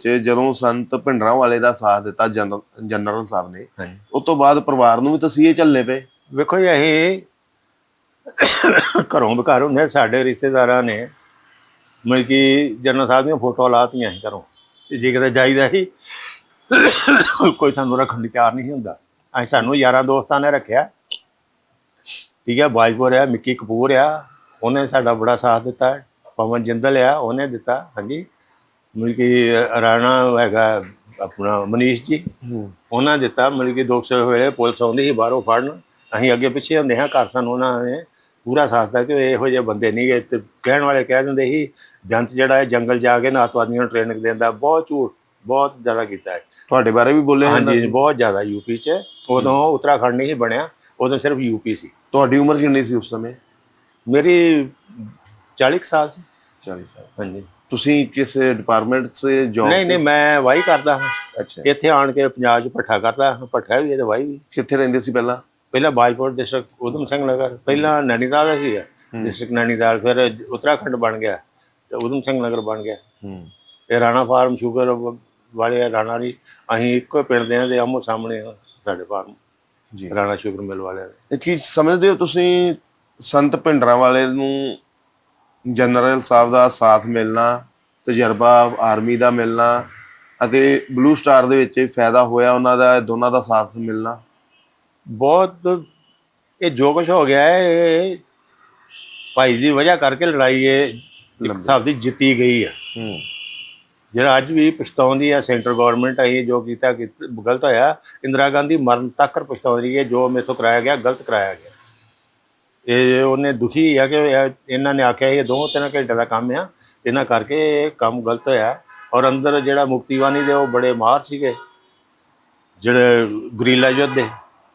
ਚ ਜਦੋਂ ਸੰਤ ਭਿੰਡਰਾਂ ਵਾਲੇ ਦਾ ਸਾਥ ਦਿੱਤਾ ਜਨਰਲ ਜਨਰਲ ਸਾਹਿਬ ਨੇ ਹਾਂਜੀ। ਉਸ ਤੋਂ ਬਾਅਦ ਪਰਿਵਾਰ ਨੂੰ ਵੀ ਤਸੀਹੇ ਚੱਲਨੇ ਪਏ। ਵੇਖੋ ਜੀ ਅਸੀਂ ਘਰੋਂ ਬਕਾਰ ਹੁੰਦੇ ਸਾਡੇ ਰਿਸ਼ਤੇਦਾਰਾਂ ਨੇ ਮਤਲਬ ਕਿ ਜਨਰਲ ਸਾਹਿਬ ਦੀਆਂ ਫੋਟੋ ਲਾਤੀਆਂ ਸੀ ਘਰੋਂ। ਤੇ ਜੇ ਕਿਤੇ ਜਾਈਦਾ ਸੀ ਕੋਈ ਸਾਨੂੰ ਰੱਖਣ ਦੀ ਤਿਆਰ ਨਹੀਂ ਸੀ ਹੁੰਦਾ। ਅਸੀਂ ਸਾਨੂੰ ਯਾਰਾਂ ਦੋਸਤਾਂ ਨੇ ਰੱਖਿਆ। ਠੀਕ ਹੈ ਬਾਜਪੁਰ ਆ ਮਿੱਕੀ ਕਪੂਰ ਆ ਉਹਨੇ ਸਾਡਾ ਬੜਾ ਸਾਥ ਦਿੱਤਾ। ਪਵਨ ਜਿੰਦਲ ਆ ਉਹਨੇ ਦਿੱਤਾ ਹਾਂਜੀ। ਮਤਲਬ ਕਿ ਰਾਣਾ ਹੈਗਾ ਆਪਣਾ ਮਨੀਸ਼ ਜੀ। ਉਹਨਾਂ ਦਿੱਤਾ ਮਤਲਬ ਕਿ 200 ਵੇਲੇ ਪੁਲਿਸ ਆਉਂਦੀ ਸੀ ਬਾਹਰੋਂ ਫੜਨ। ਅਸੀਂ ਅੱਗੇ ਪਿੱਛੇ ਹੁੰਦੇ ਹਾਂ ਘਰ ਸਾਨੂੰ ਉਹਨਾਂ ਨੇ ਪੂਰਾ ਸਾਥ ਦਿੱਤਾ ਕਿ ਇਹੋ ਜਿਹੇ ਬੰਦੇ ਨਹੀਂ ਗਏ। ਤੇ ਕਹਿਣ ਵਾਲੇ ਕਹਿ ਦਿੰਦੇ ਸੀ ਜੰਤ ਜਿਹੜਾ ਹੈ ਜੰਗਲ ਜਾ ਕੇ ਨਾ ਅੱਤਵਾਦੀਆਂ ਨੂੰ ਟ੍ਰੇਨਿੰਗ ਦਿੰਦਾ ਬਹੁਤ ਝੂਠ ਬਹੁਤ ਜ਼ਿਆਦਾ ਕੀਤਾ ਹੈ। ਤੁਹਾਡੇ ਬਾਰੇ ਵੀ ਬੋਲੇ ਹਾਂਜੀ? ਬਹੁਤ ਜ਼ਿਆਦਾ ਯੂਪੀ 'ਚ। ਉਦੋਂ ਉੱਤਰਾਖੰਡ ਨਹੀਂ ਸੀ ਬਣਿਆ ਉਦੋਂ ਸਿਰਫ ਯੂਪੀ ਸੀ। ਤੁਹਾਡੀ ਉਮਰ ਕਿੰਨੀ ਸੀ ਉਸ ਸਮੇਂ? ਮੇਰੀ 40 ਕੁ ਸਾਲ ਸੀ। 40 ਸਾਲ। ਹਾਂਜੀ। ਤੁਸੀਂ ਕਿਸ ਡਿਪਾਰਟਮੈਂਟ ਸੇ ਜੌਬ ਨਹੀਂ ਨਹੀਂ ਮੈਂ ਵਾਹੀ ਕਰਦਾ ਹਾਂ। ਅੱਛਾ। ਇੱਥੇ ਆਣ ਕੇ ਪੰਜਾਬ 'ਚ ਪੱਠਾ ਕਰਦਾ ਹਾਂ। ਪੱਠਾ ਵੀ ਹੈ ਤੇ ਵਾਹੀ ਵੀ। ਕਿੱਥੇ ਰਹਿੰਦੇ ਸੀ ਪਹਿਲਾਂ? ਪਹਿਲਾਂ ਬਾਜਪੁਰ ਡਿਸਟ੍ਰਿਕਟ ਉਦਮ ਸਿੰਘ ਨਗਰ। ਪਹਿਲਾਂ ਨੈਣੀਤਾਲ ਦਾ ਸੀਗਾ ਡਿਸਟ੍ਰਿਕਟ ਨੈਣੀਤਾਲ ਫਿਰ ਉੱਤਰਾਖੰਡ ਬਣ ਗਿਆ। ਤੇ ਉਦਮ ਸਿੰਘ ਨਗਰ ਬਣ ਗਿਆ। ਹੂੰ। ਇਹ ਰਾਣਾ ਫਾਰਮ ਸ਼ੂਗਰ ਵਾਲੇ ਆ, ਰਾਣਾ ਦੀ ਅਸੀਂ ਇੱਕੋ ਪਿੰਡ ਦੇ ਆ ਤੇ ਆਮੋ ਸਾਹਮਣੇ ਸਾਡੇ ਫਾਰਮ। ਜੀ। ਰਾਣਾ ਸ਼ੂਗਰ ਮਿਲ ਵਾਲਿਆਂ ਦੇ। ਇਹ ਚੀਜ਼ ਸਮਝਦੇ ਹੋ ਤੁਸੀਂ? ਸੰਤ ਭਿੰਡਰਾਂ ਵਾਲੇ ਨੂੰ ਜਨਰਲ ਸਾਹਿਬ ਦਾ ਸਾਥ ਮਿਲਣਾ ਤਜਰਬਾ ਆਰਮੀ ਦਾ ਮਿਲਣਾ ਅਤੇ ਬਲੂ ਸਟਾਰ ਦੇ ਵਿੱਚ ਫਾਇਦਾ ਹੋਇਆ ਉਹਨਾਂ ਦਾ ਦੋਨਾਂ ਦਾ ਸਾਥ ਮਿਲਣਾ। ਬਹੁਤ ਇਹ ਜੋ ਕੁਝ ਹੋ ਗਿਆ ਹੈ ਇਹ ਭਾਈ ਦੀ ਵਜ੍ਹਾ ਕਰਕੇ ਲੜਾਈ ਇਹ ਹਿਸਾਬ ਦੀ ਜਿੱਤੀ ਗਈ ਹੂੰ। ਜਿਹੜਾ ਅੱਜ ਵੀ ਪਛਤਾਉਂਦੀ ਆ ਸੈਂਟਰ ਗਵਰਨਮੈਂਟ ਆਈ ਜੋ ਕੀਤਾ ਗਲਤ ਹੋਇਆ ਇੰਦਰਾ ਗਾਂਧੀ ਮਰਨ ਤੱਕ ਪਛਤਾਉਂਦੀ ਹੈ ਜੋ ਮੇਥੋਂ ਕਰਾਇਆ ਗਿਆ ਗਲਤ ਕਰਾਇਆ ਗਿਆ। ਇਹ ਉਹਨੇ ਦੁਖੀ ਆ ਕਿ ਇਹ- ਇਹਨਾਂ ਨੇ ਆਖਿਆ ਇਹ ਦੋ ਤਿੰਨ ਘੰਟੇ ਦਾ ਕੰਮ ਆ ਇਹਨਾਂ ਕਰਕੇ ਇਹ ਕੰਮ ਗਲਤ ਹੋਇਆ। ਔਰ ਅੰਦਰ ਜਿਹੜਾ ਮੁਕਤੀਵਾਨੀ ਦੇ ਉਹ ਬੜੇ ਮਾਹਰ ਸੀਗੇ, ਜਿਹੜੇ ਗਰੀਲਾ ਯੁੱਧ ਦੇ,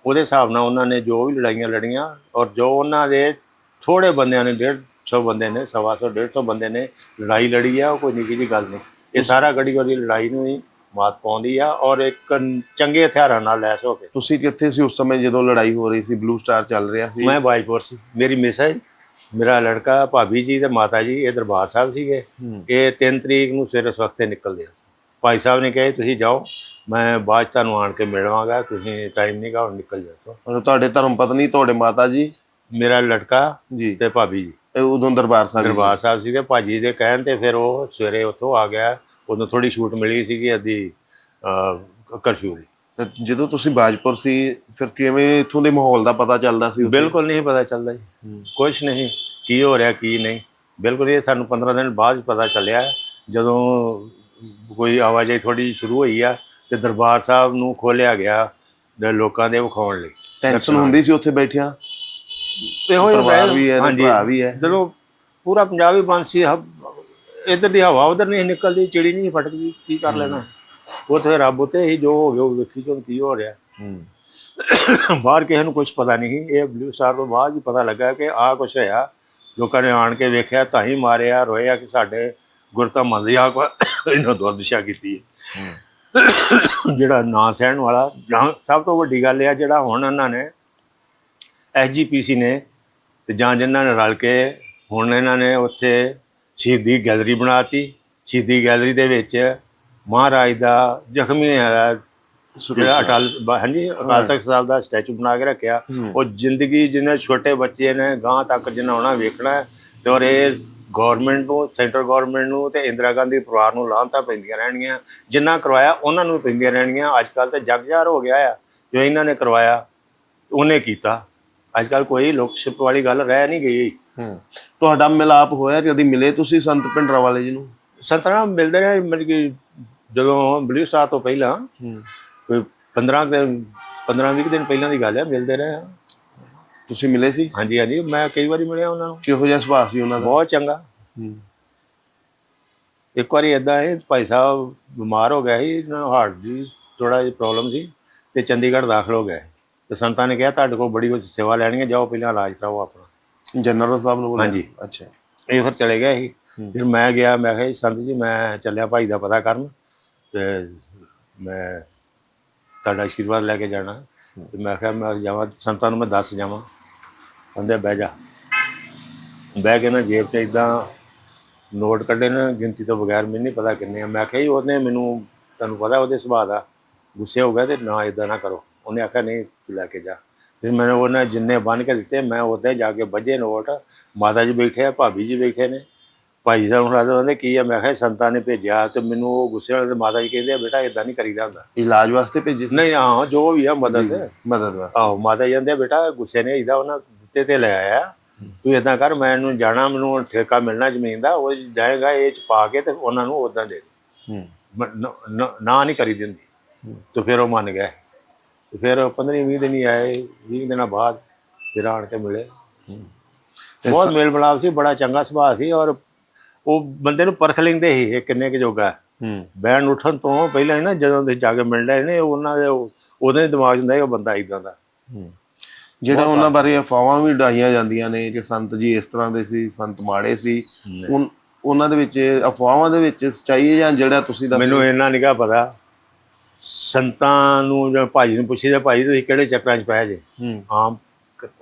ਉਹਦੇ ਹਿਸਾਬ ਨਾਲ ਉਹਨਾਂ ਨੇ ਜੋ ਵੀ ਲੜਾਈਆਂ ਲੜੀਆਂ, ਔਰ ਜੋ ਉਹਨਾਂ ਦੇ ਥੋੜੇ ਬੰਦਿਆਂ ਨੇ 150 ਬੰਦੇ ਨੇ, ਸਵਾ ਸੌ 150 ਬੰਦੇ ਨੇ ਲੜਾਈ ਲੜੀ ਆ, ਉਹ ਕੋਈ ਨਿੱਕੀ ਜਿਹੀ ਗੱਲ ਨਹੀਂ। ਇਹ ਸਾਰਾ ਗੜੀ ਗੜੀ ਲੜਾਈ ਨੂੰ ਹੀ ਮਾਤ ਪਾਉਂਦੀ ਆ ਔਰ ਇੱਕ ਚੰਗੇ ਹਥਿਆਰਾਂ ਨਾਲ ਲੈਸ ਹੋ ਕੇ। ਤੁਸੀਂ ਕਿੱਥੇ ਸੀ ਉਸ ਸਮੇਂ ਜਦੋਂ ਲੜਾਈ ਹੋ ਰਹੀ ਸੀ ਬਲੂ ਸਟਾਰ ਚੱਲ ਰਿਹਾ ਸੀ? ਮੈਂ ਬਾਜਪੁਰ ਸੀ। ਮੇਰੀ ਮਿਸਜ ਮੇਰਾ ਲੜਕਾ ਭਾਬੀ ਜੀ ਤੇ ਮਾਤਾ ਜੀ ਇਹ ਦਰਬਾਰ ਸਾਹਿਬ ਸੀਗੇ। ਇਹ 3 ਤਰੀਕ ਨੂੰ ਸਵੇਰੇ ਸਵਖਤੇ ਨਿਕਲਦੇ ਆ। ਭਾਈ ਸਾਹਿਬ ਨੇ ਕਿਹਾ ਤੁਸੀਂ ਜਾਓ ਮੈਂ ਬਾਅਦ ਤੁਹਾਨੂੰ ਆਣ ਕੇ ਮਿਲਵਾਂਗਾ ਤੁਸੀਂ ਟਾਈਮ ਨਹੀਂ ਗਾ ਨਿਕਲ ਜਾਓ ਮਤਲਬ ਤੁਹਾਡੇ ਧਰਮ ਪਤਨੀ ਤੁਹਾਡੇ ਮਾਤਾ ਜੀ? ਮੇਰਾ ਲੜਕਾ ਜੀ। ਤੇ ਭਾਬੀ ਜੀ। ਉਦੋਂ ਦਰਬਾਰ ਸਾਹਿਬ। ਦਰਬਾਰ ਸਾਹਿਬ ਸੀਗੇ। ਭਾਜੀ ਦੇ ਕਹਿਣ ਤੇ ਫਿਰ ਉਹ ਸਵੇਰੇ ਉੱਥੋਂ ਆ ਗਿਆ। ਉਦੋਂ ਥੋੜੀ ਛੂਟ ਮਿਲੀ ਸੀਗੀ ਅੱਧੀ ਕਰਫਿਊ ਦੀ ਤੇ ਜਦੋਂ ਤੁਸੀਂ ਬਾਜਪੁਰ ਸੀ ਫਿਰ ਕਿਵੇਂ ਇੱਥੋਂ ਦੇ ਮਾਹੌਲ ਦਾ ਪਤਾ ਚੱਲਦਾ ਸੀ? ਬਿਲਕੁਲ ਨਹੀਂ ਪਤਾ ਚੱਲਦਾ ਜੀ। ਕੁਝ ਨਹੀਂ ਕੀ ਹੋ ਰਿਹਾ ਕੀ ਨਹੀਂ। ਬਿਲਕੁਲ ਇਹ ਸਾਨੂੰ 15 ਦਿਨ ਬਾਅਦ ਪਤਾ ਚੱਲਿਆ। ਜਦੋਂ ਕੋਈ ਆਵਾਜਾਈ ਥੋੜੀ ਸ਼ੁਰੂ ਹੋਈ ਆ ਤੇ ਦਰਬਾਰ ਸਾਹਿਬ ਨੂੰ ਖੋਲਿਆ ਗਿਆ ਤੇ ਲੋਕਾਂ ਦੇ ਵਿਖਾਉਣ ਲਈ। ਟੈਨਸ਼ਨ ਹੁੰਦੀ ਸੀ ਉੱਥੇ ਬੈਠਿਆਂ? ਇਹੋ ਜਿਹਾ ਵੈਲ- ਵੀ ਹੈ ਭਰਾ ਵੀ ਹੈ। ਜਦੋਂ ਪੂਰਾ ਪੰਜਾਬ ਹੀ ਬੰਦ ਸੀ ਇਧਰ ਦੀ ਹਵਾ ਉਧਰ ਨਹੀਂ ਨਿਕਲਦੀ ਚਿੜੀ ਨਹੀਂ ਫਟਕਦੀ ਕੀ ਕਰ ਲੈਣਾ? ਉੱਥੇ ਰੱਬ ਉੱਤੇ ਹੀ ਜੋ ਹੋ ਗਿਆ ਉਹ ਵੇਖੀ ਚੋਂ ਕੀ ਹੋ ਰਿਹਾ। ਹੂੰ। ਬਾਹਰ ਕਿਸੇ ਨੂੰ ਕੁਝ ਪਤਾ ਨਹੀਂ ਇਹ ਬਲੂ ਸਟਾਰ ਤੋਂ ਬਾਅਦ ਹੀ ਪਤਾ ਲੱਗਾ ਕਿ ਆਹ ਕੁਝ ਹੋਇਆ। ਲੋਕਾਂ ਨੇ ਆਣ ਕੇ ਵੇਖਿਆ ਤਾਂ ਹੀ ਮਾਰਿਆ ਰੋਇਆ ਕਿ ਸਾਡੇ ਗੁਰਤਾ ਮੰਦੀ ਆ ਕੋ ਇਹਨਾਂ ਦੁਰਦਸ਼ਾ ਕੀਤੀ ਹੈ। ਜਿਹੜਾ ਨਾਂ ਸਹਿਣ ਵਾਲਾ ਜਾਂ ਸਭ ਤੋਂ ਵੱਡੀ ਗੱਲ ਇਹ ਜਿਹੜਾ ਹੁਣ ਇਹਨਾਂ ਨੇ ਐਸਜੀਪੀਸੀ ਨੇ ਤੇ ਜਾਂ ਜਿਨ੍ਹਾਂ ਨੇ ਰਲ ਕੇ ਹੁਣ ਇਹਨਾਂ ਨੇ ਉੱਥੇ ਸ਼ਹੀਦੀ ਗੈਲਰੀ ਬਣਾਤੀ। ਸ਼ਹੀਦੀ ਗੈਲਰੀ ਦੇ ਵਿੱਚ ਮਹਾਰਾਜ ਦਾ ਜ਼ਖਮੀ ਹੋਇਆ ਜਿਹੜਾ ਅਟਲ ਹਾਂਜੀ ਅਕਾਲ ਤਖਤ ਸਾਹਿਬ ਦਾ ਸਟੈਚੂ ਬਣਾ ਕੇ ਰੱਖਿਆ। ਉਹ ਜ਼ਿੰਦਗੀ ਜਿਹਨੇ ਛੋਟੇ ਬੱਚੇ ਨੇ ਗਾਂ ਤੱਕ ਜਿੰਨਾ ਹੋਣਾ ਵੇਖਣਾ ਤੇ ਔਰ ਇਹ ਗਵਰਨਮੈਂਟ ਨੂੰ ਸੈਂਟਰ ਗਵਰਨਮੈਂਟ ਨੂੰ ਤੇ ਇੰਦਰਾ ਗਾਂਧੀ ਪਰਿਵਾਰ ਨੂੰ ਲਾਂਤਾ ਪੈਂਦੀਆਂ ਰਹਿਣਗੀਆਂ। ਜਿੰਨਾ ਕਰਵਾਇਆ ਉਹਨਾਂ ਨੂੰ ਪੈਂਦੀਆਂ ਰਹਿਣਗੀਆਂ। ਅੱਜ ਕੱਲ ਤੇ ਜਗਜਾਰ ਹੋ ਗਿਆ ਆ। ਜੋ ਇਹਨਾਂ ਨੇ ਕਰਵਾਇਆ ਉਹਨੇ ਕੀਤਾ। ਅੱਜ ਕੱਲ ਕੋਈ ਲੋਕਸ਼ਿਪ ਵਾਲੀ ਗੱਲ ਰਹਿ ਨਹੀਂ ਗਈ। ਹੂੰ। ਤੁਹਾਡਾ ਮਿਲਾਪ ਹੋਇਆ ਕਦੀ ਮਿਲੇ ਤੁਸੀਂ ਸੰਤ ਭਿੰਡਰਾਂ ਵਾਲੇ ਜੀ ਨੂੰ? ਸੰਤਨਾ ਮਿਲਦੇ ਰਹੇ ਮਤਲਬ ਕਿ ਜਦੋਂ ਬਲੂ ਸਟਾਰ ਤੋਂ ਪਹਿਲਾਂ ਕੋਈ 15 ਦਿਨ 15 20 ਦਿਨ ਪਹਿਲਾਂ ਦੀ ਗੱਲ ਹੈ ਮਿਲਦੇ ਰਹੇ ਹਾਂ। ਤੁਸੀਂ ਮਿਲੇ ਸੀ? ਹਾਂਜੀ ਹਾਂਜੀ ਮੈਂ ਕਈ ਵਾਰੀ ਮਿਲਿਆ ਉਹਨਾਂ ਨੂੰ। ਕਿਹੋ ਜਿਹਾ ਸੁਭਾਅ ਸੀ ਉਹਨਾਂ ਦਾ? ਬਹੁਤ ਚੰਗਾ। ਹੂੰ। ਇੱਕ ਵਾਰੀ ਇਦਾਂ ਹੈ ਭਾਈ ਸਾਹਿਬ ਬਿਮਾਰ ਹੋ ਗਿਆ ਸੀ ਇਹਨਾਂ ਨੂੰ ਹਾਰਟ ਦੀ ਥੋੜਾ ਜਿਹਾ ਪ੍ਰੋਬਲਮ ਸੀ ਤੇ ਚੰਡੀਗੜ੍ਹ ਦਾਖਲ ਹੋ ਗਏ ਤੇ ਸੰਤਾਂ ਨੇ ਕਿਹਾ ਤੁਹਾਡੇ ਕੋਲ ਬੜੀ ਕੁਝ ਸੇਵਾ ਲੈਣੀ ਹੈ ਜਾਓ ਪਹਿਲਾਂ ਇਲਾਜ ਕਰਾਓ ਆਪਣਾ। ਜਨਰਲ ਸਾਹਿਬ ਨੂੰ ਬੋਲਿਆ ਹਾਂਜੀ। ਅੱਛਾ। ਇਹ ਫਿਰ ਚਲੇ ਗਏ ਸੀ। ਫਿਰ ਮੈਂ ਗਿਆ ਮੈਂ ਕਿਹਾ ਸੰਤ ਜੀ ਮੈਂ ਚੱਲਿਆ ਭਾਈ ਦਾ ਪਤਾ ਕਰਨ ਤੇ ਮੈਂ ਤੁਹਾਡਾ ਆਸ਼ੀਰਵਾਦ ਲੈ ਕੇ ਜਾਣਾ। ਤੇ ਮੈਂ ਕਿਹਾ ਮੈਂ ਜਾਵਾਂ ਸੰਤਾਂ ਨੂੰ ਮੈਂ ਦੱਸ ਜਾਵਾਂ। ਕਹਿੰਦੇ ਬਹਿ ਜਾ। ਬਹਿ ਕੇ ਨਾ ਜੇਬ 'ਚ ਇਦਾਂ ਨੋਟ ਕੱਢੇ ਨੇ ਗਿਣਤੀ ਤੋਂ ਬਗੈਰ ਮੈਨੂੰ ਨਹੀਂ ਪਤਾ ਕਿੰਨੇ ਆ। ਮੈਂ ਕਿਹਾ ਜੀ ਉਹਨੇ ਮੈਨੂੰ ਤੁਹਾਨੂੰ ਪਤਾ ਉਹਦੇ ਸੁਭਾਅ ਦਾ ਗੁੱਸੇ ਹੋ ਗਿਆ ਤੇ ਨਾ ਇਦਾਂ ਨਾ ਕਰੋ। ਉਹਨੇ ਆਖਿਆ ਨਹੀਂ ਤੂੰ ਲੈ ਕੇ ਜਾ। ਫਿਰ ਮੈਨੂੰ ਉਹਨੇ ਜਿੰਨੇ ਬੰਨ ਕੇ ਦਿੱਤੇ ਮੈਂ ਉੱਥੇ ਜਾ ਕੇ ਵੱਜੇ ਨੋਟ। ਮਾਤਾ ਜੀ ਬੈਠੇ ਆ ਭਾਬੀ ਜੀ ਬੈਠੇ ਨੇ। ਭਾਈ ਸਾਹਿਬ ਰਾਜਾ ਉਹਨੇ ਕੀ ਆ? ਮੈਂ ਕਿਹਾ ਸੰਤਾਂ ਨੇ ਭੇਜਿਆ। ਤੇ ਮੈਨੂੰ ਉਹ ਗੁੱਸੇ ਵਾਲੇ ਮਾਤਾ ਜੀ ਕਹਿੰਦੇ ਆ ਬੇਟਾ ਇਦਾਂ ਨਹੀਂ ਕਰੀਦਾ ਹੁੰਦਾ। ਇਲਾਜ ਵਾਸਤੇ ਭੇਜੇ ਸੀ? ਨਹੀਂ ਹਾਂ ਜੋ ਵੀ ਆ ਮਦਦ। ਮਦਦ ਵਾਸਤੇ। ਆਹੋ ਮਾਤਾ ਜੀ ਕਹਿੰਦੇ ਬੇਟਾ ਗੁੱਸੇ ਨੇ ਇਹਦਾ ਉਹਨਾਂ ਦਿੱਤੇ ਤੇ ਲੈ ਆਇਆ। ਤੂੰ ਇਦਾਂ ਕਰ ਮੈਨੂੰ ਜਾਣਾ ਮੈਨੂੰ ਠੇਕਾ ਮਿਲਣਾ ਜ਼ਮੀਨ ਦਾ ਉਹ ਜਾਏਗਾ ਇਹ ਚ ਪਾ ਕੇ ਤੇ ਉਹਨਾਂ ਨੂੰ ਉਦਾਂ ਦੇ ਦੇ। ਮ- ਨ- ਨ- ਨਾ ਨਹੀਂ ਕਰੀ ਦਿੰਦੀ। ਤੇ ਫਿਰ ਉਹ ਮੰਨ ਤੇ ਫਿਰ 15 20 ਦਿਨ ਹੀ ਆਏ 20 ਦਿਨਾਂ ਬਾਅਦ ਫਿਰ ਆਣ ਕੇ ਮਿਲੇ। ਬਹੁਤ ਮੇਲ ਮਿਲਾਪ ਸੀ ਬੜਾ ਚੰਗਾ ਸੁਭਾਅ ਸੀ ਔਰ ਉਹ ਬੰਦੇ ਨੂੰ ਪਰਖ ਲੈਂਦੇ ਸੀ ਇਹ ਕਿੰਨੇ ਕੁ ਜੋਗਾ। ਬੈਣ ਉੱਠਣ ਤੋਂ ਪਹਿਲਾਂ ਹੀ ਨਾ ਜਦੋਂ ਦੇ ਜਾ ਕੇ ਮਿਲਦੇ ਨੇ ਉਹਨਾਂ ਦੇ ਉਹ- ਉਹਦੇ ਦਿਮਾਗ ਹੁੰਦਾ ਉਹ ਬੰਦਾ ਇਦਾਂ ਦਾ। ਜਿਹੜਾ ਉਹਨਾਂ ਬਾਰੇ ਅਫਵਾਹਾਂ ਵੀ ਡਾਈਆਂ ਜਾਂਦੀਆਂ ਨੇ ਕਿ ਸੰਤ ਜੀ ਇਸ ਤਰ੍ਹਾਂ ਦੇ ਸੀ ਸੰਤ ਮਾੜੇ ਸੀ। ਉਹਨਾਂ ਦੇ ਵਿੱਚ ਅਫਵਾਹਾਂ ਦੇ ਵਿੱਚ ਸਚਾਈ ਹੈ ਜਾਂ ਜਿਹੜਾ ਤੁਸੀਂ ਦੱਸ ਮੈਨੂੰ ਇੰਨਾ ਨਿਗਾ ਪਤਾ। ਸੰਤਾਂ ਨੂੰ ਜਾਂ ਭਾਈ ਨੂੰ ਪੁੱਛੀਦਾ ਭਾਈ ਤੁਸੀਂ ਕਿਹੜੇ ਚੱਕਰਾਂ 'ਚ ਪਏ ਜੇ? ਹੂੰ। ਆਮ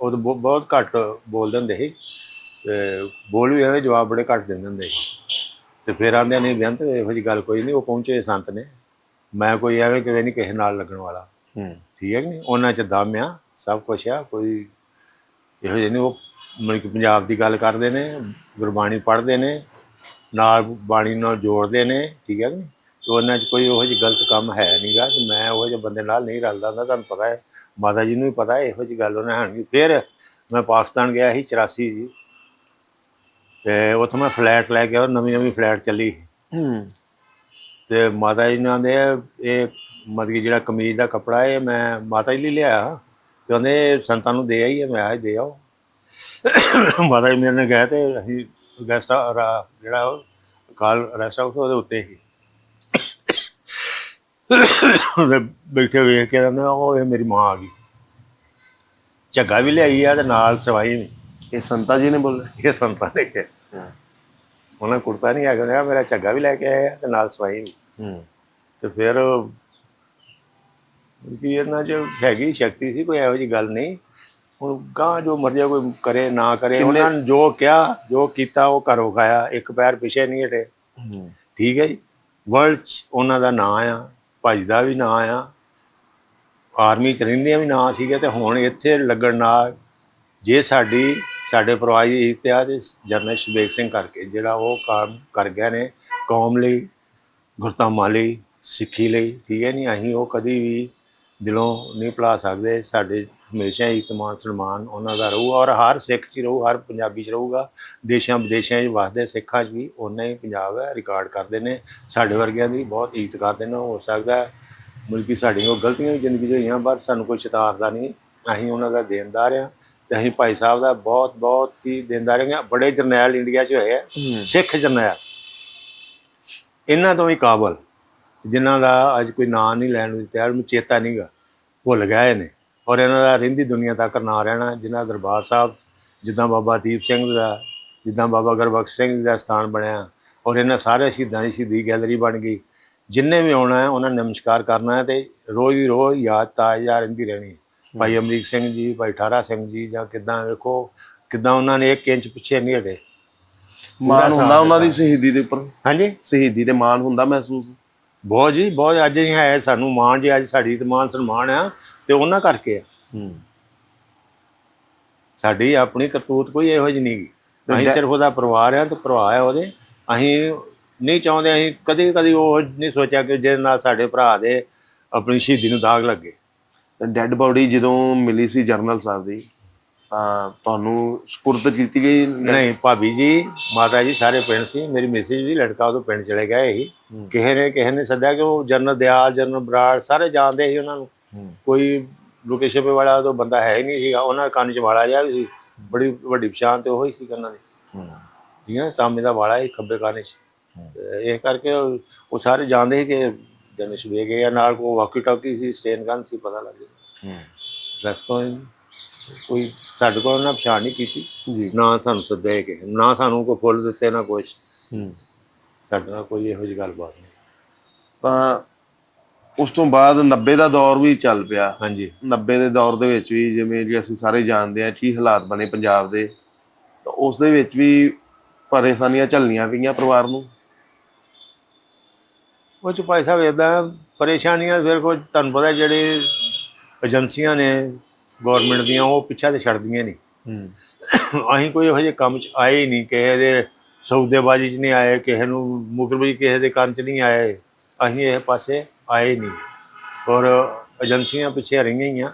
ਉਹ ਤਾਂ ਬਹੁ- ਬਹੁਤ ਘੱਟ ਬੋਲਦੇ ਹੁੰਦੇ ਸੀ। ਤੇ ਬੋਲ ਵੀ ਇਹਦੇ ਜਵਾਬ ਬੜੇ ਘੱਟ ਦਿੰਦੇ ਹੁੰਦੇ ਸੀ। ਤੇ ਫਿਰ ਆਂਦੇ ਨਹੀਂ ਬੇਅੰਤ ਇਹੋ ਜੀ ਗੱਲ ਕੋਈ ਨਹੀਂ ਉਹ ਪਹੁੰਚੇ ਸੰਤ ਨੇ। ਮੈਂ ਕੋਈ ਐਵੇਂ ਕਿਵੇਂ ਨਹੀਂ ਕਿਸੇ ਨਾਲ ਲੱਗਣ ਵਾਲਾ। ਹੂੰ। ਠੀਕ ਹੈ ਕਿ ਨਹੀਂ? ਉਹਨਾਂ 'ਚ ਦਮ ਆ ਸਭ ਕੁਝ ਆ ਕੋਈ ਇਹੋ ਜਿਹੇ ਨਹੀਂ ਉਹ ਮਤਲਬ ਕਿ ਪੰਜਾਬ ਦੀ ਗੱਲ ਕਰਦੇ ਨੇ ਗੁਰਬਾਣੀ ਪੜ੍ਹਦੇ ਨੇ ਨਾਲ ਬਾਣੀ ਨਾਲ ਜੋੜਦੇ ਨੇ ਠੀਕ ਹੈ ਕਿ ਨਹੀਂ? ਤੇ ਉਹਨਾਂ 'ਚ ਕੋਈ ਉਹੋ ਜਿਹੀ ਗਲਤ ਕੰਮ ਹੈ ਨਹੀਂਗਾ ਕਿ ਮੈਂ ਉਹੋ ਜਿਹੇ ਬੰਦੇ ਨਾਲ ਨਹੀਂ ਰਲਦਾ ਹੁੰਦਾ ਤੁਹਾਨੂੰ ਪਤਾ ਹੈ। ਮਾਤਾ ਜੀ ਨੂੰ ਵੀ ਪਤਾ ਹੈ ਇਹੋ ਜਿਹੀ ਗੱਲ ਉਹਨੇ ਹਾਣੀ ਫਿਰ ਮੈਂ ਪਾਕਿਸਤਾਨ ਗਿਆ ਸੀ 84 ਜੀ। ਤੇ ਉੱਥੋਂ ਮੈਂ ਫਲੈਟ ਲੈ ਕੇ ਆਇਆ ਨਵੀਂ ਨਵੀਂ ਫਲੈਟ ਚੱਲੀ। ਹੂੰ। ਤੇ ਮਾਤਾ ਜੀ ਨਾਲ ਦੇ ਇਹ ਮਤਲਬ ਕਿ ਜਿਹੜਾ ਕਮੀਜ਼ ਦਾ ਕੱਪੜਾ ਇਹ ਮੈਂ ਮਾਤਾ ਜੀ ਲਈ ਲਿਆ। ਤੇ ਉਹਨੇ ਸੰਤਾਂ ਨੂੰ ਦੇ ਆਈ ਹੈ ਮੈਂ ਆਜ ਦੇ ਆਓ। ਮਾਤਾ ਜੀ ਮੇਰੇ ਨਾਲ ਗਏ ਤੇ ਅਸੀਂ ਗੈਸਟ ਜਿਹੜਾ ਉਹ ਕਾਲ ਰੈਸਟ ਹਾਊਸ ਉਹਦੇ ਉੱਤੇ ਹੀ ਬੈਠੇ ਵੇਖ ਕੇ ਕਹਿੰਦੇ ਉਹ ਇਹ ਮੇਰੀ ਮਾਂ ਆ ਗਈ। ਝੱਗਾ ਵੀ ਲਿਆਈ ਆ ਤੇ ਨਾਲ ਸਵਾਈ ਵੀ। ਇਹ ਸੰਤਾ ਜੀ ਨੇ ਬੋਲੇ ਇਹ ਸੰਤਾਂ ਨੇ ਕਿਹਾ। ਉਹਨਾਂ ਕੁੜਤਾ ਨਹੀਂ ਆ ਗਿਆ ਮੇਰਾ ਝੱਗਾ ਵੀ ਲੈ ਕੇ ਆਇਆ ਤੇ ਨਾਲ ਸਵਾਈ ਵੀ। ਹੂੰ। ਤੇ ਫਿਰ ਕਿ ਇਹਨਾਂ 'ਚ ਹੈਗੀ ਸ਼ਕਤੀ ਸੀ ਕੋਈ ਇਹੋ ਜੀ ਗੱਲ ਨਹੀਂ। ਹੁਣ ਗਾਂ ਜੋ ਮਰਜ਼ੀ ਕੋਈ ਕਰੇ ਨਾ ਕਰੇ ਉਹਨਾਂ ਨੇ ਜੋ ਕਿਹਾ ਜੋ ਕੀਤਾ ਉਹ ਕਰੋ ਖਾਇਆ। ਇੱਕ ਪੈਰ ਪਿਛੇ ਨਹੀਂ ਹਟੇ। ਠੀਕ ਹੈ ਜੀ। ਵਰਲਡ ਉਹਨਾਂ ਦਾ ਨਾਂ ਆ। ਭਾਈ ਦਾ ਵੀ ਨਾਂ ਆ। ਆਰਮੀ ਚ ਰਹਿੰਦਿਆਂ ਵੀ ਨਾਂ ਸੀਗੇ ਤੇ ਹੁਣ ਇੱਥੇ ਲੱਗਣ ਨਾਲ ਜੇ ਸਾਡੀ, ਸਾਡੇ ਪਰਿਵਾਰ ਦੀ ਇਤਿਹਾਸ ਜਰਨਲ ਸ਼ਬੇਕ ਸਿੰਘ ਕਰਕੇ ਜਿਹੜਾ ਉਹ ਕੰਮ ਕਰ ਗਏ ਨੇ ਕੌਮ ਲਈ ਗੁਰਤਾਮਾ ਲਈ, ਸਿੱਖੀ ਲਈ, ਠੀਕ ਹੈ ਨਹੀਂ ਅਸੀਂ ਉਹ ਕਦੀ ਵੀ ਦਿਲੋਂ ਨਹੀਂ ਭੁਲਾ ਸਕਦੇ ਸਾਡੇ ਹਮੇਸ਼ਾ ਹੀ ਇਤਮਾਨ ਸਨਮਾਨ ਉਹਨਾਂ ਦਾ ਰਹੂ ਔਰ ਹਰ ਸਿੱਖ 'ਚ ਹੀ ਰਹੂ ਹਰ ਪੰਜਾਬੀ 'ਚ ਰਹੂਗਾ। ਦੇਸ਼ਾਂ ਵਿਦੇਸ਼ਾਂ 'ਚ ਵਸਦੇ ਸਿੱਖਾਂ 'ਚ ਵੀ ਉਹਨਾਂ ਹੀ ਪੰਜਾਬ ਹੈ ਰਿਕਾਰਡ ਕਰਦੇ ਨੇ। ਸਾਡੇ ਵਰਗਿਆਂ ਦੀ ਬਹੁਤ ਇੱਜ਼ਤ ਕਰਦੇ ਨੇ ਹੋ ਸਕਦਾ ਹੈ ਮੁਲਕੀ ਸਾਡੀਆਂ ਉਹ ਗਲਤੀਆਂ ਵੀ ਜ਼ਿੰਦਗੀ 'ਚ ਹੋਈਆਂ ਪਰ ਸਾਨੂੰ ਕੋਈ ਚਿਤਾਰਦਾ ਨਹੀਂ। ਅਸੀਂ ਉਹਨਾਂ ਦਾ ਦੇਣਦਾਰ ਆ ਤੇ ਅਸੀਂ ਭਾਈ ਸਾਹਿਬ ਦਾ ਬਹੁਤ ਬਹੁਤ ਹੀ ਦੇਣਦਾਰ ਹਾਂ। ਬੜੇ ਜਰਨੈਲ ਇੰਡੀਆ 'ਚ ਹੋਏ ਆ ਹੂੰ। ਸਿੱਖ ਜਰਨੈਲ। ਇਹਨਾਂ ਤੋਂ ਵੀ ਕਾਬਲ ਜਿਨ੍ਹਾਂ ਦਾ ਅੱਜ ਕੋਈ ਨਾਂ ਨਹੀਂ ਲੈਣ ਨੂੰ ਤਿਆਰ ਨੂੰ ਚੇਤਾ ਨਹੀਂਗਾ ਭੁੱਲ ਗਏ ਨੇ। ਔਰ ਇਹਨਾਂ ਦਾ ਰਹਿੰਦੀ ਦੁਨੀਆ ਤੱਕ ਨਾਂ ਰਹਿਣਾ ਜਿਨ੍ਹਾਂ ਦਰਬਾਰ ਸਾਹਿਬ ਜਿੱਦਾਂ ਬਾਬਾ ਦੀਪ ਸਿੰਘ ਦਾ ਜਿੱਦਾਂ ਬਾਬਾ ਗੁਰਬਖਸ਼ ਸਿੰਘ ਦਾ ਸਥਾਨ ਬਣਿਆ ਔਰ ਇਹਨਾਂ ਸਾਰੇ ਸ਼ਹੀਦਾਂ ਦੀ ਸ਼ਹੀਦੀ ਗੈਲਰੀ ਬਣ ਗਈ। ਜਿੰਨੇ ਵੀ ਆਉਣਾ ਹੈ ਉਹਨਾਂ ਨੇ ਨਮਸਕਾਰ ਕਰਨਾ ਹੈ ਤੇ ਰੋਜ਼ ਹੀ ਰੋਜ਼ ਯਾਦ ਤਾਜ਼ਾ ਰਹਿੰਦੀ ਰਹਿਣੀ। ਭਾਈ ਅਮਰੀਕ ਸਿੰਘ ਜੀ ਭਾਈ ਠਾਰਾ ਸਿੰਘ ਜੀ ਜਾਂ ਕਿਦਾਂ ਵੇਖੋ ਕਿਦਾਂ ਉਹਨਾਂ ਨੇ ਇੱਕ ਇੰਚ ਪਿੱਛੇ ਨਹੀਂ ਹਟੇ। ਮਾਨ ਹੁੰਦਾ ਉਹਨਾਂ ਦੀ ਸ਼ਹੀਦੀ ਦੇ ਉੱਪਰ? ਹਾਂਜੀ? ਸ਼ਹੀਦੀ ਤੇ ਮਾਨ ਹੁੰਦਾ ਮਹਿਸੂਸ? ਬਹੁਤ ਜੀ ਬਹੁਤ। ਅੱਜ ਹੀ ਹੈ ਸਾਨੂੰ ਮਾਣ ਜੀ ਅੱਜ ਸਾਡੀ ਤੇ ਮਾਨ ਸਨਮਾਨ ਆ ਤੇ ਉਹਨਾਂ ਕਰਕੇ ਆ। ਹੂੰ। ਸਾਡੀ ਆਪਣੀ ਕਰਤੂਤ ਕੋਈ ਇਹੋ ਜਿਹੀ ਨਹੀਂ ਅਸੀਂ ਸਿਰਫ ਉਹਦਾ ਪਰਿਵਾਰ ਆ ਤੇ ਭਰਾ ਆ ਉਹਦੇ। ਅਸੀਂ ਨਹੀਂ ਚਾਹੁੰਦੇ ਅਸੀਂ ਕਦੇ ਕਦੇ ਉਹ ਨਹੀਂ ਸੋਚਿਆ ਕਿ ਜਿਹਦੇ ਨਾਲ ਸਾਡੇ ਭਰਾ ਦੇ ਆਪਣੀ ਸ਼ਹੀਦੀ ਨੂੰ ਦਾਗ ਲੱਗੇ। ਡੈੱਡ ਬੋਡੀ ਜਦੋਂ ਮਿਲੀ ਸੀ ਜਰਨਲ ਸਾਹਿਬ ਦੀ ਤਾਂ ਤੁਹਾਨੂੰ ਸਪੁਰਦ ਕੀਤੀ ਗਈ ਨਹੀਂ ਭਾਬੀ ਜੀ ਮਾਤਾ ਜੀ ਸਾਰੇ ਪਿੰਡ ਸੀ। ਮੇਰੀ ਮਿਸਿਸ ਵੀ ਲੜਕਾ ਉਹ ਪਿੰਡ ਚਲੇ ਗਏ ਸੀ। ਕਿਸੇ ਨੇ ਕਿਸੇ ਨੇ ਸੱਦਿਆ ਕਿ ਉਹ ਜਨਰਲ ਦਿਆਲ ਜਨਰਲ ਬਰਾੜ ਸਾਰੇ ਜਾਣਦੇ ਸੀ ਉਹਨਾਂ ਨੂੰ। ਕੋਈ ਲੋਕੇਸ਼ਨ ਪੇ ਵਾਲਾ ਤਾਂ ਬੰਦਾ ਹੈ ਹੀ ਨਹੀਂ ਸੀਗਾ ਉਹਨਾਂ ਦੇ ਕੰਨ 'ਚ ਵਾਲਾ ਜਿਹਾ ਵੀ ਸੀ। ਬੜੀ ਵੱਡੀ ਪਛਾਣ ਤੇ ਉਹ ਹੀ ਸੀ ਉਹਨਾਂ ਦੀ। ਹੂੰ। ਠੀਕ ਹੈ ਤਾਮੇ ਦਾ ਵਾਲਾ ਹੀ ਖੱਬੇ ਕੰਨ 'ਚ। ਤੇ ਇਹ ਕਰਕੇ ਉਹ ਉਹ ਸਾਰੇ ਜਾਣਦੇ ਸੀ ਕਿ ਜਨੇਸ਼ ਵੇਗੇ ਆ ਨਾਲ ਕੋ ਵਾਕੀ ਟਾਕੀ ਸੀ ਸਟੇਨ ਗਨ ਸੀ ਪਤਾ ਲੱਗ ਗਿਆ। ਹੂੰ। ਰਸਤੋਂ ਕੋਈ ਸਾਡੇ ਕੋਲ ਉਹਨਾਂ ਪਛਾਣ ਨਹੀਂ ਕੀਤੀ। ਜੀ। ਨਾ ਸਾਨੂੰ ਸੱਦਿਆ ਕਿ ਨਾ ਸਾਨੂੰ ਕੋਈ ਫੁੱਲ ਦਿੱਤੇ ਨਾ ਕੁਛ। ਹੂੰ। ਸਾਡੇ ਨਾਲ ਕੋਈ ਇਹੋ ਜਿਹੀ ਗੱਲਬਾਤ ਨਹੀਂ। ਤਾਂ ਉਸ ਤੋਂ ਬਾਅਦ 90 ਦਾ ਦੌਰ ਵੀ ਚੱਲ ਪਿਆ। ਹਾਂਜੀ। 90 ਦੇ ਦੌਰ ਦੇ ਵਿੱਚ ਵੀ ਜਿਵੇਂ ਕਿ ਅਸੀਂ ਸਾਰੇ ਜਾਣਦੇ ਹਾਂ ਕੀ ਹਾਲਾਤ ਬਣੇ ਪੰਜਾਬ ਦੇ ਤਾਂ ਉਸ ਦੇ ਵਿੱਚ ਵੀ ਪਰੇਸ਼ਾਨੀਆਂ ਝੱਲਣੀਆਂ ਪਈਆਂ ਪਰਿਵਾਰ ਨੂੰ। ਉਹ ਚ ਭਾਈ ਸਾਹਿਬ ਇਦਾਂ ਪਰੇਸ਼ਾਨੀਆਂ ਫਿਰ ਕੋਈ ਤੁਹਾਨੂੰ ਪਤਾ ਜਿਹੜੇ ਏਜੰਸੀਆਂ ਨੇ ਗਵਰਨਮੈਂਟ ਦੀਆਂ ਉਹ ਪਿੱਛਾ ਤੇ ਛੱਡਦੀਆਂ ਨਹੀਂ। ਹੂੰ। ਅਸੀਂ ਕੋਈ ਇਹੋ ਜਿਹੇ ਕੰਮ ਚ ਆਏ ਹੀ ਨਹੀਂ ਕਿਸੇ ਦੇ ਸੌਦੇਬਾਜ਼ੀ ਚ ਨਹੀਂ ਆਏ ਕਿਸੇ ਨੂੰ ਮੁਕਰਬੀ ਕਿਸੇ ਦੇ ਕੰਨ ਚ ਨਹੀਂ ਆਏ। ਅਸੀਂ ਇਹ ਪਾਸੇ ਆਏ ਨਹੀਂ। ਔਰ ਏਜੰਸੀਆਂ ਪਿੱਛੇ ਰਹੀਆਂ ਹੀ ਆ।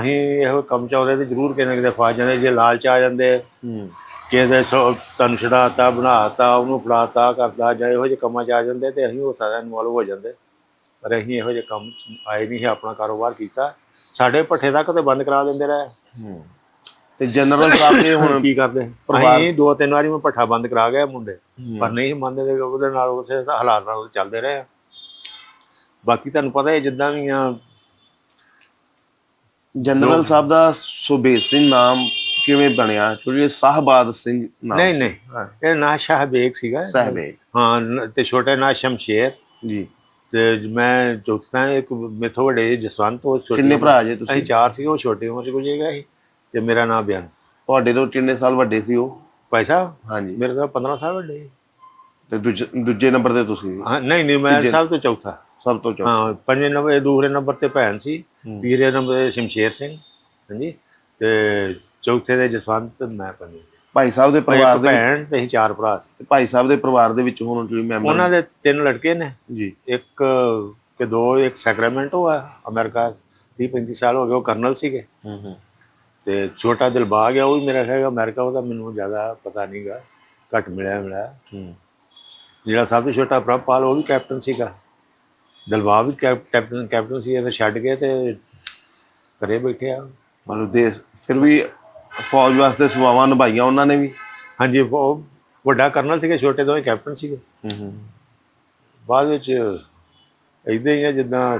ਅਸੀਂ ਇਹੋ ਕੰਮ ਚਾਹੁੰਦੇ ਤੇ ਜ਼ਰੂਰ ਕਿਤੇ ਨਾ ਕਿਤੇ ਫਸ ਜਾਂਦੇ। ਜੇ ਲਾਲਚ ਆ ਜਾਂਦੇ ਹੂੰ। ਕਿਸੇ ਦੇ ਸੌ- ਤਨ ਛਡਾਤਾ ਬਣਾਤਾ ਉਹਨੂੰ ਫੜਾਤਾ ਕਰਦਾ ਜਾਂ ਇਹੋ ਜਿਹੇ ਕੰਮਾਂ 'ਚ ਆ ਜਾਂਦੇ ਤੇ ਅਸੀਂ ਉਹ ਸਾਰਾ ਇਨਵੋਲਵ ਹੋ ਜਾਂਦੇ। ਪਰ ਅਸੀਂ ਇਹੋ ਜਿਹੇ ਕੰਮ ਆਏ ਨਹੀਂ ਆਪਣਾ ਕਾਰੋਬਾਰ ਕੀਤਾ। ਸਾਡੇ ਪੱਠੇ ਤੱਕ ਤੇ ਬੰਦ ਕਰਾ ਦਿੰਦੇ ਰਹੇ। ਹੂੰ। ਤੇ ਜਨਰਲ ਸਾਹਿਬ ਨੇ ਹੁਣ ਕੀ ਕਰਦੇ? ਅਸੀਂ ਦੋ ਤਿੰਨ ਵਾਰੀ ਮੈਂ ਪੱਠਾ ਬੰਦ ਕਰਾ ਗਿਆ ਮੁੰਡੇ। ਪਰ ਨਹੀਂ ਮੰਨਦੇ ਉਹਦੇ ਨਾਲ ਉਸੇ ਹਾਲਾਤ ਨਾਲ ਚੱਲਦੇ ਰਹੇ। ਬਾਕੀ ਤੁਹਾਨੂੰ ਪਤਾ ਹੈ ਜਿੱਦਾਂ ਵੀ ਆ ਜਨਰਲ ਸਾਹਿਬ ਦਾ ਸੁਬੇਗ ਸਿੰਘ ਨਾਮ ਕਿਵੇਂ ਬਣਿਆ? ਕਿਉਂਕਿ ਇਹ ਸਾਹਬਾਦ ਸਿੰਘ ਨਾਮ ਨਹੀਂ ਨਹੀਂ ਇਹ ਨਾ ਸ਼ਾਹਬੇਗ ਸੀਗਾ। ਸਾਹਿਬੇ ਹਾਂ ਤੇ ਛੋਟੇ ਨਾ ਸ਼ਮਸ਼ੇਰ। ਜੀ। ਤੇ ਮੈਂ ਚੌਥਾ ਇੱਕ ਮੇਥੋਂ ਵੱਡੇ ਜਸਵੰਤ ਉਹ ਛੋਟੀ ਕਿੰਨੇ ਭਰਾ ਜੇ ਅਸੀਂ ਤੁਸੀਂ ਚਾਰ ਸੀ ਉਹ ਛੋਟੀ ਉਮਰ ਚ ਗੁਜ਼ਰ ਗਿਆ ਸੀ। ਤੇ ਮੇਰਾ ਨਾਮ ਬਿਆਨ। ਤੁਹਾਡੇ ਤੋਂ ਕਿੰਨੇ ਸਾਲ ਵੱਡੇ ਸੀ ਉਹ? ਭਾਈ ਸਾਹਿਬ? ਹਾਂਜੀ। ਮੇਰੇ ਤੋਂ 15 ਸਾਲ ਵੱਡੇ। ਤੇ ਦੂਜੇ ਦੂਜੇ ਨੰਬਰ ਤੇ ਤੁਸੀਂ? ਹਾਂ ਨਹੀਂ ਨਹੀਂ ਮੈਂ ਸਾਲ ਤੋਂ ਚੌਥਾ। ਸਭ ਤੋਂ ਚੌਥਾ। ਹਾਂ ਪੰਜਵੇਂ ਨੰਬਰ ਦੂਸਰੇ ਨੰਬਰ ਤੇ ਭੈਣ ਸੀ ਤੀਸਰੇ ਨੰਬਰ ਤੇ ਸ਼ਮਸ਼ੇਰ ਸਿੰਘ ਹਾਂਜੀ ਤੇ ਚੌਥੇ ਦੇ ਜਸਵੰਤ ਮੈਂ ਪੰਜਵੇਂ। ਭਾਈ ਸਾਹਿਬ ਦੇ ਪਰਿਵਾਰ ਦੇ ਭੈਣ ਤੇ ਚਾਰ ਭਰਾ ਸੀ। ਭਾਈ ਸਾਹਿਬ ਦੇ ਪਰਿਵਾਰ ਦੇ ਵਿੱਚ ਹੁਣ ਤੁਸੀਂ ਮੈਂਬਰ ਉਹਨਾਂ ਦੇ ਤਿੰਨ ਲੜਕੇ ਨੇ। ਜੀ। ਇੱਕ ਕਿ ਦੋ ਇੱਕ ਸੈਕਰਾਮੈਂਟੋ ਆ ਅਮਰੀਕਾ 30 35 ਸਾਲ ਹੋ ਗਏ ਉਹ ਕਰਨਲ ਸੀਗੇ। ਹੂੰ ਹੂੰ। ਤੇ ਛੋਟਾ ਦਿਲਬਾਗ ਹੈ ਉਹ ਵੀ ਮੇਰਾ ਹੈਗਾ ਅਮਰੀਕਾ ਉਹਦਾ ਮੈਨੂੰ ਜ਼ਿਆਦਾ ਪਤਾ ਨਹੀਂਗਾ ਘੱਟ ਮਿਲਿਆ ਮਿਲਿਆ। ਹੂੰ। ਜਿਹੜਾ ਸਭ ਤੋਂ ਛੋਟਾ ਪ੍ਰਭਪਾਲ ਉਹ ਵੀ ਕੈਪਟਨ ਸੀਗਾ। ਦਿਲਬਾਗ ਵੀ ਕੈਪ- ਕੈਪਟਨ ਕੈਪਟਨ ਸੀ ਇਹ ਛੱਡ ਕੇ ਤੇ ਘਰੇ ਬੈਠੇ ਆ। ਮਤਲਬ ਦੇਸ਼ ਫਿਰ ਵੀ ਫੌਜ ਵਾਸਤੇ ਸੇਵਾਵਾਂ ਨਿਭਾਈਆਂ ਉਹਨਾਂ ਨੇ ਵੀ? ਹਾਂਜੀ ਉਹ ਵੱਡਾ ਕਰਨਲ ਸੀਗੇ ਛੋਟੇ ਦੋਵੇਂ ਕੈਪਟਨ ਸੀਗੇ। ਹੂੰ ਹੂੰ। ਬਾਅਦ ਵਿੱਚ ਇਦਾਂ ਹੀ ਆ ਜਿੱਦਾਂ